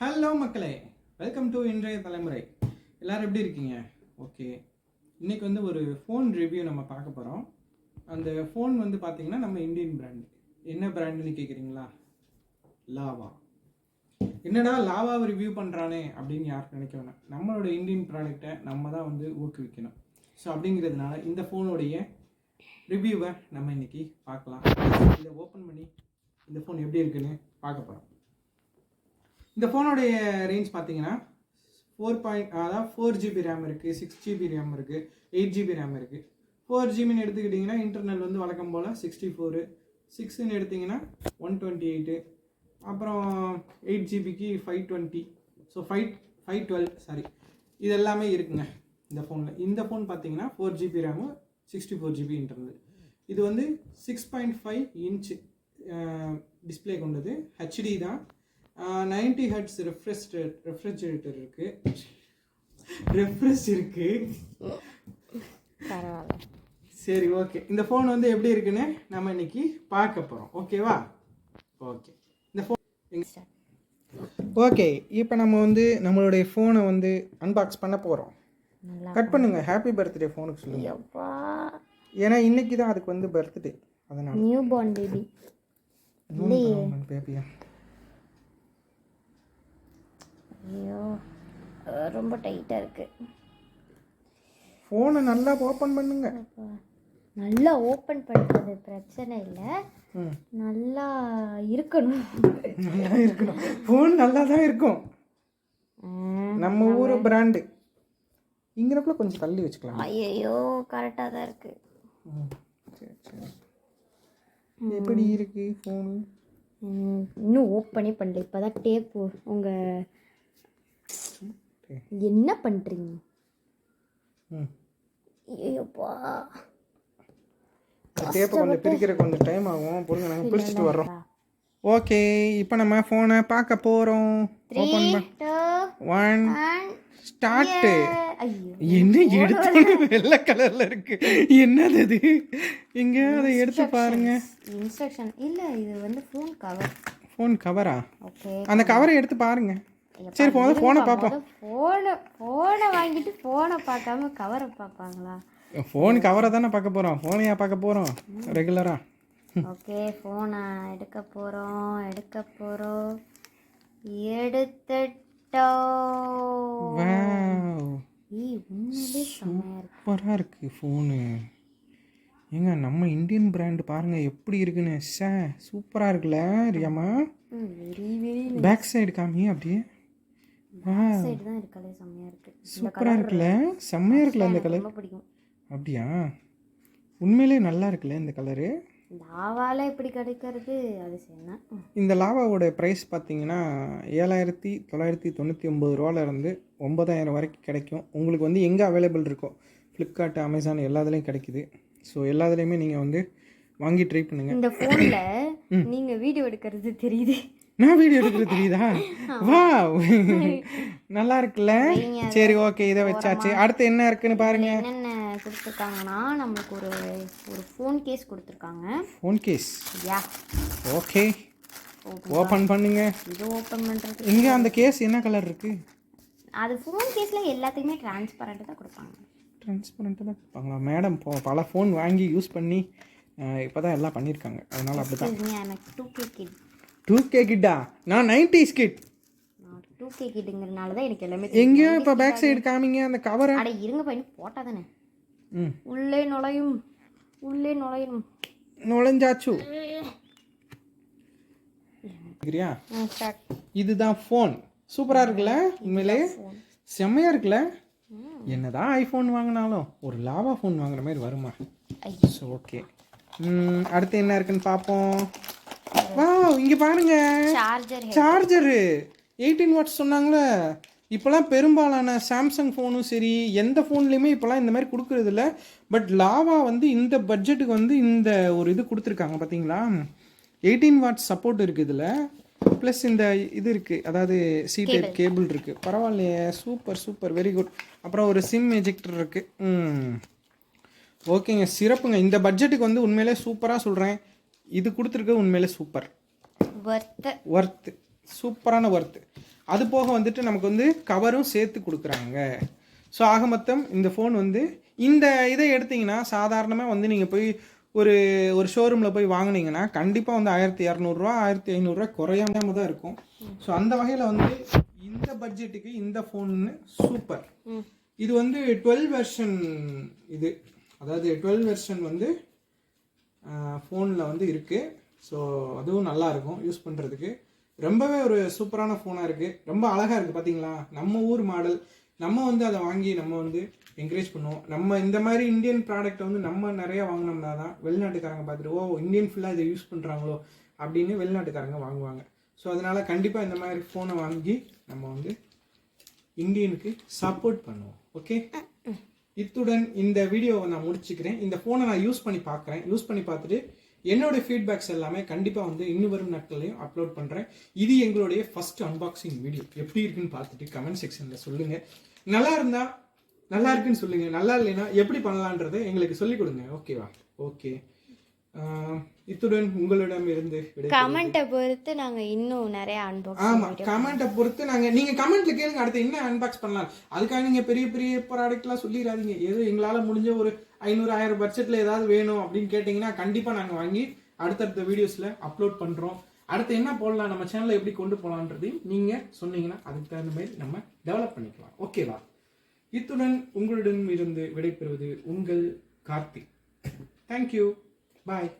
Hello மக்களே. Welcome to இன்றைய தலைமுறை. எல்லோரும் எப்படி இருக்கீங்க? ஓகே இன்றைக்கி வந்து ஒரு ஃபோன் ரிவ்யூ நம்ம பார்க்க போகிறோம் அந்த ஃபோன் வந்து பார்த்தீங்கன்னா நம்ம இந்தியன் பிராண்டு என்ன பிராண்டுன்னு கேட்குறீங்களா லாவா என்னடா லாவாவை ரிவ்யூ பண்ணுறானே அப்படின்னு யார் நினைக்க வேணாம் நம்மளோட இந்தியன் ப்ராடக்டை நம்ம தான் வந்து ஊக்குவிக்கணும். ஸோ அப்படிங்கிறதுனால இந்த ஃபோனுடைய ரிவ்யூவை நம்ம இன்றைக்கி பார்க்கலாம். இதை ஓப்பன் பண்ணி இந்த ஃபோன் எப்படி இருக்குன்னு பார்க்க போகிறோம் இந்த ஃபோனுடைய ரேஞ்ச் பார்த்தீங்கன்னா ஃபோர் பாயிண்ட் அதாவது ஃபோர் ஜிபி ரேம் இருக்குது சிக்ஸ் ஜிபி ரேம் இருக்குது எயிட் ஜிபி ரேம் இருக்குது ஃபோர் ஜிபின்னு எடுத்துக்கிட்டிங்கன்னா இன்டர்னல் வந்து வழக்கம் போல் சிக்ஸ்டி ஃபோரு சிக்ஸ்ன்னு எடுத்திங்கன்னா ஒன் டுவெண்ட்டி எயிட்டு அப்புறம் eight ஜிபிக்கு five twenty so five five twelve sorry இது எல்லாமே இருக்குங்க இந்த ஃபோனில் இந்த ஃபோன் பார்த்தீங்கன்னா four GB RAM sixty four GB internal இது வந்து six point five inch display கொண்டது ஹெச்டி தான் நைன்டி ஹெட்ஸ் ரெஃப்ரெஷ் ரெஃப்ரிஜரேட்டர் இருக்குது ரெஃப்ரெஷ் பரவாயில்ல. சரி ஓகே. இந்த ஃபோன் வந்து எப்படி இருக்குன்னு நம்ம இன்னைக்கு பார்க்க போகிறோம் ஓகேவா ஓகே இந்த ஃபோன் ஓகே இப்போ நம்ம வந்து நம்மளுடைய ஃபோனை வந்து அன்பாக்ஸ் பண்ண போகிறோம் கட் பண்ணுங்க. ஹாப்பி பர்த்டே ஃபோனுக்கு சொல்லுங்க. ஏன்னா இன்னைக்கு தான் அதுக்கு வந்து பர்த்டே அதனால. நியூ பார்ன் பேபி பேபியா ஐயோ ரொம்ப டைட்டாக இருக்கு. ஃபோனை நல்லா ஓப்பன் பண்ணுங்க. நல்லா ஓப்பன் பண்ணுறது பிரச்சனை இல்லை. நல்லா இருக்கணும். நல்லா இருக்கணும். ஃபோன் நல்லா தான் இருக்கும் நம்ம ஊர் பிராண்டு இங்கனக்குள்ள கொஞ்சம் தள்ளி வச்சுக்கலாம். ஐயையோ கரெக்டாக தான் இருக்கு. ம், சரி சரி. எப்படி இருக்கு ஃபோனு இன்னும் ஓப்பனே பண்ணல. இப்போ தான் டேப்பு உங்கள் என்ன பண்ணுறீங்க ஐயோப்பா. டேப்பை கொஞ்சம் பிரிக்கிற கொஞ்சம் டைம் ஆகும். பொருங்க நாங்கள் பிரிச்சுட்டு வர்றோம். ஓகே இப்போ நம்ம ஃபோனை பார்க்க போகிறோம் ஓப்பன் ஒன் ஸ்டார்ட்டு என்ன எடுத்து வெள்ளை கலர்ல இருக்கு. என்னது அது எங்க அதை எடுத்து பாருங்க. இன்ஸ்ட்ரக்ஷன் இல்லை இது வந்து ஃபோன் கவர் ஃபோன் கவரா அந்த கவரை எடுத்து பாருங்க. சரி முதல்ல ஃபோனை பார்ப்போம் ஃபோனை ஃபோனை வாங்கிட்டு ஃபோனை பார்க்காம கவரை பார்ப்பாங்களா? ஃபோன் கவரை தானே பார்க்க போகிறோம் ஃபோனையா பார்க்க போகிறோம் ரெகுலராக ஓகே ஃபோனை எடுக்க போகிறோம் எடுக்க போகிறோம் எடுத்துட்டோம். சூப்பராக இருக்குது ஃபோனு ஏங்க நம்ம இந்தியன் பிராண்டு பாருங்கள் எப்படி இருக்குன்னு. சே சூப்பராக இருக்குல்ல ரியாமா வெரி வெரி பேக் சைடு காமி அப்படியே. சைடு தான் செம்மையாக இருக்கு. சூப்பராக இருக்குல்ல? செம்மையாக இருக்குல்ல இந்த கலர் ரொம்ப பிடிக்கும். அப்படியா? உண்மையிலே நல்லா இருக்குல்ல இந்த கலரு லாவால எப்படி கிடைக்கிறது? அது இந்த லாவாவோட ப்ரைஸ் பார்த்தீங்கன்னா ஏழாயிரத்தி தொள்ளாயிரத்தி தொண்ணூற்றி ஒம்பது ரூபாலேருந்து ஒம்பதாயிரம் வரைக்கும் கிடைக்கும். உங்களுக்கு வந்து எங்கே அவைலபிள் இருக்கோ ஃப்ளிப்கார்ட் அமேசான் எல்லாத்துலேயும் கிடைக்குது. ஸோ எல்லாத்துலேயுமே நீங்கள் வந்து வாங்கி ட்ரை பண்ணுங்கள் இந்த ஃபோன்ல நீங்க வீடியோ எடுக்கிறது தெரியுது. நான் வீடியோ எடுக்கிறது தெரியுதா? வா நல்லா இருக்குல்ல? சரி ஓகே இதை வச்சாச்சு. அடுத்து என்ன இருக்குன்னு பாருங்க. என்னென்ன கொடுத்துருக்காங்கன்னா நம்மளுக்கு ஒரு ஒரு ஃபோன் கேஸ் கொடுத்துருக்காங்க. Phone case yeah okay. Open பண்ணுங்க. இது ஓப்பன் பண்ணுறது இங்கே அந்த கேஸ் என்ன கலர் இருக்கு? அது ஃபோன் கேஸில் எல்லாத்தையுமே டிரான்ஸ்பரண்ட் தான் கொடுப்பாங்க. டிரான்ஸ்பரண்ட்டாக தான் கொடுப்பாங்களா? மேடம் பல ஃபோன் வாங்கி யூஸ் பண்ணி இப்போ தான் எல்லாம் பண்ணியிருக்காங்க அதனால் அப்படி தான் எனக்கு two K kid two K கிட்டா நான் நைன்டிஸ் கிட் நான் டூ கே கிட்டுங்கிறதுனால தான் எனக்கு எல்லாமே எங்கேயோ இப்போ பேக் சைடு காமிங்க அந்த கவரை அட இருங்க பையன் போட்டால் தானே. ம். உள்ளே நுழையும் உள்ளே நுழையும். நுழைஞ்சாச்சு. சரியா இதுதான் ஃபோன் சூப்பராக இருக்குல்ல உண்மையிலே? செம்மையாக இருக்குல்ல? என்னதான் ஐஃபோன் வாங்கினாலும் ஒரு லாவா ஃபோன் வாங்குற மாதிரி வருமா? ஓகே அடுத்து என்ன இருக்குன்னு பார்ப்போம் வா இங்கே பாருங்க. சார்ஜர் சார்ஜரு எயிட்டீன் வாட்ஸ் சொன்னாங்களே. இப்போலாம் பெரும்பாலான சாம்சங் ஃபோனும் சரி எந்த ஃபோன்லேயுமே இப்போலாம் இந்த மாதிரி கொடுக்குறது இல்ல. பட் லாவா வந்து இந்த பட்ஜெட்டுக்கு வந்து இந்த ஒரு இது கொடுத்துருக்காங்க பார்த்தீங்களா எயிட்டீன் வாட்ஸ் சப்போர்ட் இருக்குது இதில். ப்ளஸ் இந்த இது இருக்குது அதாவது சி டைப் கேபிள் இருக்குது பரவாயில்லையே சூப்பர் சூப்பர் வெரி குட் அப்புறம் ஒரு சிம் எஜெக்டர் இருக்குது ஓகேங்க சிறப்புங்க. இந்த பட்ஜெட்டுக்கு வந்து உண்மையிலே சூப்பராக சொல்கிறேன் இது கொடுத்துருக்க உண்மையிலே சூப்பர் ஒர்த்து ஒர்த்து சூப்பரான ஒர்த்து அது போக வந்துட்டு நமக்கு வந்து கவரும் சேர்த்து கொடுக்குறாங்க. ஸோ ஆக மொத்தம் இந்த ஃபோன் வந்து இந்த இதை எடுத்தீங்கன்னா சாதாரணமாக வந்து நீங்கள் போய் ஒரு ஒரு ஷோரூமில் போய் வாங்குனீங்கன்னா கண்டிப்பாக வந்து ஆயிரத்தி இரநூறுவா ஆயிரத்தி ஐநூறுரூவா குறையாம தான் இருக்கும். ஸோ அந்த வகையில் வந்து இந்த பட்ஜெட்டுக்கு இந்த ஃபோன்னு சூப்பர் இது வந்து டுவெல் வெர்ஷன் இது. அதாவது டுவெல் வெர்ஷன் வந்து ஃபோனில் வந்து இருக்குது ஸோ அதுவும் நல்லா இருக்கும். யூஸ் பண்ணுறதுக்கு ரொம்பவே ஒரு சூப்பரான ஃபோனாக இருக்குது ரொம்ப அழகாக இருக்குது பார்த்தீங்களா நம்ம ஊர் மாடல் நம்ம வந்து அதை வாங்கி நம்ம வந்து என்கரேஜ் பண்ணுவோம். நம்ம இந்த மாதிரி இந்தியன் ப்ராடக்ட்டை வந்து நம்ம நிறையா வாங்கினோம்னா தான் வெளிநாட்டுக்காரங்க பார்த்துட்டு ஓ இந்தியன் ஃபுல்லாக இதை யூஸ் பண்ணுறாங்களோ அப்படின்னு வெளிநாட்டுக்காரங்க வாங்குவாங்க. ஸோ அதனால கண்டிப்பாக இந்த மாதிரி ஃபோனை வாங்கி நம்ம வந்து இந்தியனுக்கு சப்போர்ட் பண்ணுவோம். ஓகே இத்துடன் இந்த வீடியோவை நான் முடிச்சுக்கிறேன். இந்த ஃபோனை நான் யூஸ் பண்ணி பார்க்குறேன். யூஸ் பண்ணி பார்த்துட்டு என்னோட ஃபீட்பேக்ஸ் எல்லாமே கண்டிப்பாக வந்து இன்னும் வரும் நாட்கள்லையும் அப்லோட் பண்ணுறேன் இது எங்களுடைய ஃபஸ்ட் அன்பாக்சிங் வீடியோ எப்படி இருக்குன்னு பார்த்துட்டு கமெண்ட் செக்ஷனில் சொல்லுங்கள் நல்லா இருந்தால் நல்லா இருக்குன்னு சொல்லுங்கள் நல்லா இல்லைன்னா எப்படி பண்ணலான்றதை எங்களுக்கு சொல்லிக் கொடுங்க. ஓகேவா ஓகே இத்துடன் உங்களிடம் இருந்து கமெண்ட்டை பொறுத்து நாங்கள் இன்னும் நிறைய அன்பாக்சிங் ஆமா கமெண்ட்டை பொறுத்து நாங்க நீங்க கமெண்ட்ல கேளுங்க அடுத்து என்ன அன்பாக்ஸ் பண்ணலாம். அதுக்காக நீங்க பெரிய பெரிய ப்ராடக்ட்லாம் சொல்லிடாதீங்க. ஏதோ எங்களால முடிஞ்ச ஒரு ஐநூறு ஆயிரம் பட்ஜெட்ல ஏதாவது வேணும் அப்படின்னு கேட்டிங்கன்னா கண்டிப்பா நாங்க வாங்கி அடுத்தடுத்த வீடியோஸ்ல அப்லோட் பண்றோம். அடுத்து என்ன போடலாம் நம்ம சேனலை எப்படி கொண்டு போகலான்றதையும் நீங்க சொன்னீங்கன்னா அதுக்கு தகுந்த மாதிரி நம்ம டெவலப் பண்ணிக்கலாம். ஓகேவா இத்துடன் உங்களிடம் இருந்து விடைபெறுவது உங்கள் கார்த்திக். தேங்க்யூ பாய்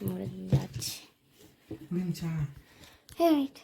முடிஞ்சாச்சு முடிஞ்சா ரைட்